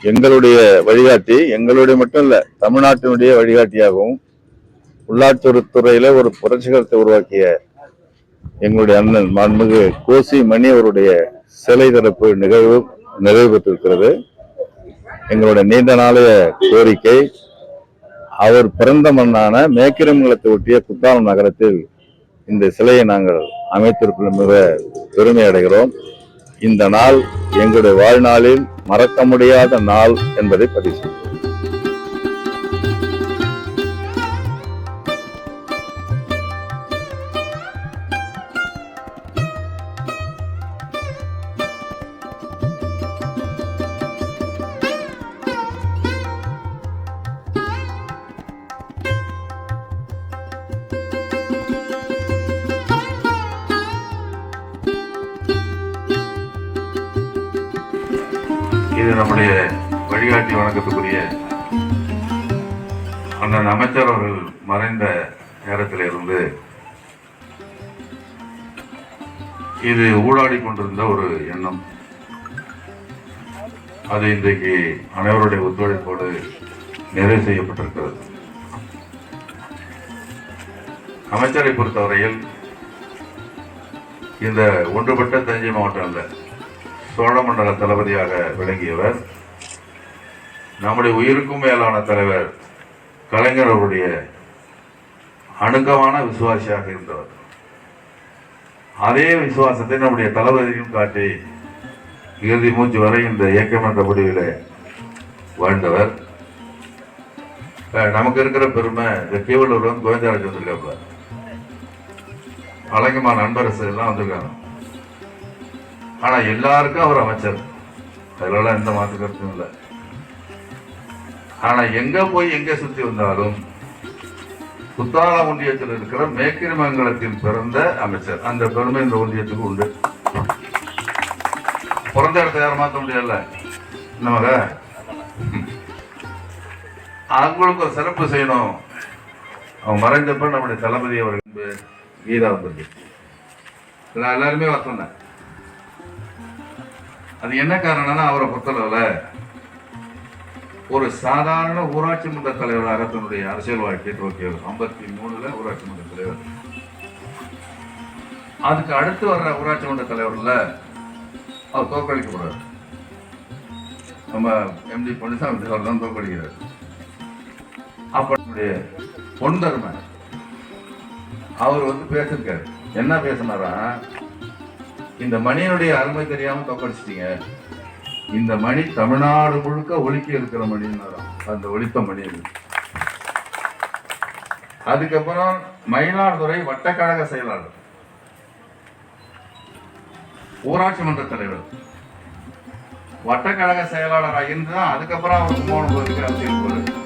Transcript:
எங்களுடைய வழிகாட்டி எங்களுடைய மட்டும் இல்ல தமிழ்நாட்டினுடைய வழிகாட்டியாகவும் உள்ளாட்சி துறையில ஒரு புரட்சிகரத்தை உருவாக்கிய எங்களுடைய அண்ணன் மாண்புமிகு கோசி மணி அவருடைய சிலை திறப்பு நிகழ்வு நிறைவு பெற்றிருக்கிறது எங்களுடைய நீண்ட நாளைய கோரிக்கை அவர் பிறந்த மண்ணான மேக்கிரமங்கலத்தை ஒட்டிய குத்தாலம் நகரத்தில் இந்த சிலையை நாங்கள் அமைத்திருப்பதில் மிக பெருமை அடைகிறோம். இந்த நாள் எங்களுடைய வாழ்நாளில் மறக்க முடியாத நாள் என்பதை பதிவு செய்கிறோம். இது நம்முடைய வழிகாட்டி வணக்கத்துக்குரிய அண்ணன் அமைச்சர் அவர்கள் மறைந்த நேரத்தில் இருந்து இது ஊடாடி கொண்டிருந்த ஒரு எண்ணம். அது இன்றைக்கு அனைவருடைய ஒத்துழைப்போடு நிறைவு செய்யப்பட்டிருக்கிறது. அமைச்சரை பொறுத்தவரையில் இந்த ஒன்றுபட்ட தஞ்சை மாவட்டம் அல்ல சோழமண்டல தளபதியாக விளங்கியவர். நம்முடைய உயிருக்கும் மேலான தலைவர் கலைஞர் அவருடைய அணுக்கமான விசுவாசியாக இருந்தவர். அதே விசுவாசத்தை நம்முடைய தளபதியும் காட்டி இறுதி மூச்சு வரை இந்த இயக்கம் என்ற முடிவில் வாழ்ந்தவர். நமக்கு இருக்கிற பெருமை இந்த கேவலூர் வந்து கோவிந்தராஜ் வந்திருக்காப்புல. அழகுமா நண்பரசு எல்லாம் வந்திருக்காங்க. ஆனா எல்லாருக்கும் அவர் அமைச்சர். அதெல்லாம் எந்த மாற்று கருத்தும் இல்லை. ஆனா எங்க போய் எங்க சுத்தி வந்தாலும் குத்தால ஒன்றியத்தில் இருக்கிற மேக்கிரிமங்கலத்தில் பிறந்த அமைச்சர். அந்த பெருமை இந்த ஒன்றியத்துக்கு உண்டு. பிறந்த இடத்த யாரும் மாற்ற முடியல நமக அவங்களுக்கு ஒரு சிறப்பு செய்யணும். அவன் மறைந்தப்ப நம்முடைய தளபதி அவர்கள் கீதா வந்திருக்கு நான் எல்லாருமே வர சொன்னேன் அது என்ன காரணம்னா அவரை பொறுத்தளவில் ஒரு சாதாரண ஊராட்சி மன்ற தலைவராக தன்னுடைய அரசியல் வாழ்க்கையை துவக்கியவர் ஐம்பத்தி மூணுல ஊராட்சி மன்ற தலைவர். அதுக்கு அடுத்து வர்ற ஊராட்சி மன்ற தலைவர்ல அவர் தோற்கடிக்கப்படுறார் நம்ம எம்டி பழனிசாமி அவர் தான் தோற்கடிக்கிறார். அப்படைய பொன் தர்ம அவர் வந்து பேசிருக்காரு என்ன பேசினாரா? இந்த மணியினுடைய அருமை தெரியாம தோக்கடிச்சிட்டீங்க. இந்த மணி தமிழ்நாடு முழுக்க ஒழுக்கி இருக்கிற மணின்னு அந்த ஒழித்த மணி அதுக்கப்புறம் மயிலாடுதுறை வட்டக்கழக செயலாளர். ஊராட்சி மன்ற தலைவர். வட்டக்கழக செயலாளராக இருந்து அதுக்கப்புறம் அவர் போன போது